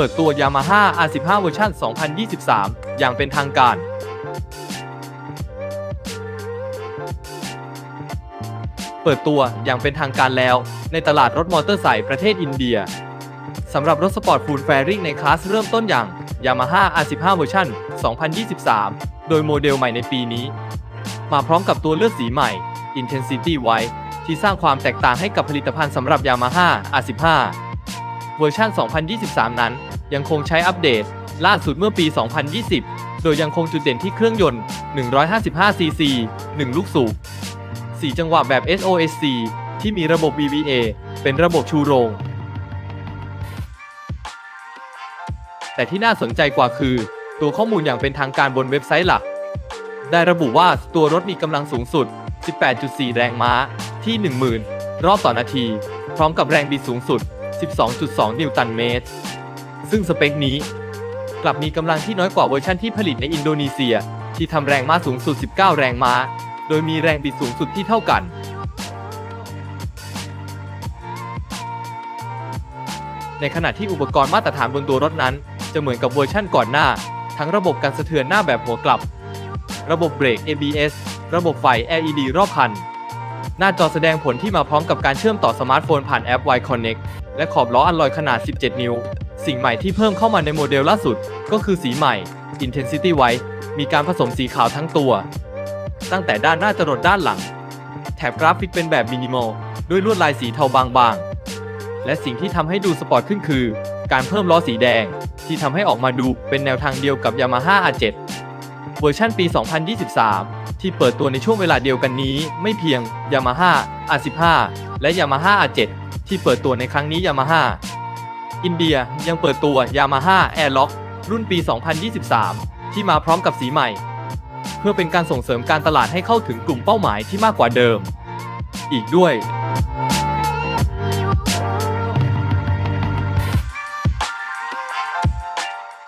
เปิดตัว Yamaha R15 เวอร์ชัน2023 อย่างเป็นทางการ เปิดตัวอย่างเป็นทางการแล้ว ในตลาดรถมอเตอร์ไซค์ประเทศอินเดียสำหรับรถสปอร์ตฟูลแฟริงในคลาสเริ่มต้นอย่าง Yamaha R15 เวอร์ชัน2023 โดยโมเดลใหม่ในปีนี้ มาพร้อมกับตัวเลือกสีใหม่ Intensity White ที่สร้างความแตกต่างให้กับผลิตภัณฑ์สำหรับ Yamaha R15 เวอร์ชัน 2023 นั้น ยังคงใช้อัปเดต ล่าสุดเมื่อปี 2020 โดยยังคงจุดเด่นที่เครื่องยนต์ 155cc 1 ลูกสูบ 4 จังหวะแบบ SOSC ที่มีระบบ VVA เป็นระบบชูโรง แต่ที่น่าสนใจกว่าคือ ตัวข้อมูลอย่างเป็นทางการบนเว็บไซต์หลัก ได้ระบุว่าตัวรถมีกำลังสูงสุด 18.4 แรงม้าที่ 10,000 รอบต่อนาที พร้อมกับแรงบิดสูงสุด 12.2 นิวตันเมตร ซึ่งสเปคนี้ กลับมีกำลังที่น้อยกว่าเวอร์ชันที่ผลิตในอินโดนีเซีย ที่ทำแรงม้าสูงสุด 19 แรงม้า โดยมีแรงบิดสูงสุดที่เท่ากัน ในขณะที่อุปกรณ์มาตรฐานบนตัวรถนั้น จะเหมือนกับเวอร์ชั่นก่อนหน้า ทั้งระบบการสะเทือนหน้าแบบหัวกลับ ระบบเบรก ABS ระบบไฟ LED รอบคัน หน้าจอแสดงผลที่มาพร้อมกับการเชื่อมต่อสมาร์ทโฟนผ่านแอป Y Connect และขอบล้ออัลลอยขนาด 17 นิ้ว สิ่งใหม่ที่เพิ่มเข้ามาในโมเดลล่าสุด ก็คือสีใหม่ Intensity White มีการผสมสีขาวทั้งตัว ตั้งแต่ด้านหน้าจรดด้านหลัง แถบกราฟิกเป็นแบบมินิมอลด้วยลวดลายสีเทาบางๆ และสิ่งที่ทำให้ดูสปอร์ตขึ้นคือ การเพิ่มล้อสีแดง ที่ทำให้ออกมาดูเป็นแนวทางเดียวกับ Yamaha R7 เวอร์ชันปี 2023 ที่เปิดตัวในช่วงเวลาเดียวกันนี้ ไม่เพียง Yamaha R15 และ Yamaha R7 ที่เปิดตัวในครั้งนี้ Yamaha อินเดียยังเปิดตัว Yamaha Airlock รุ่นปี 2023 ที่มาพร้อมกับสีใหม่ เพื่อเป็นการส่งเสริมการตลาดให้เข้าถึงกลุ่มเป้าหมายที่มากกว่าเดิม อีกด้วย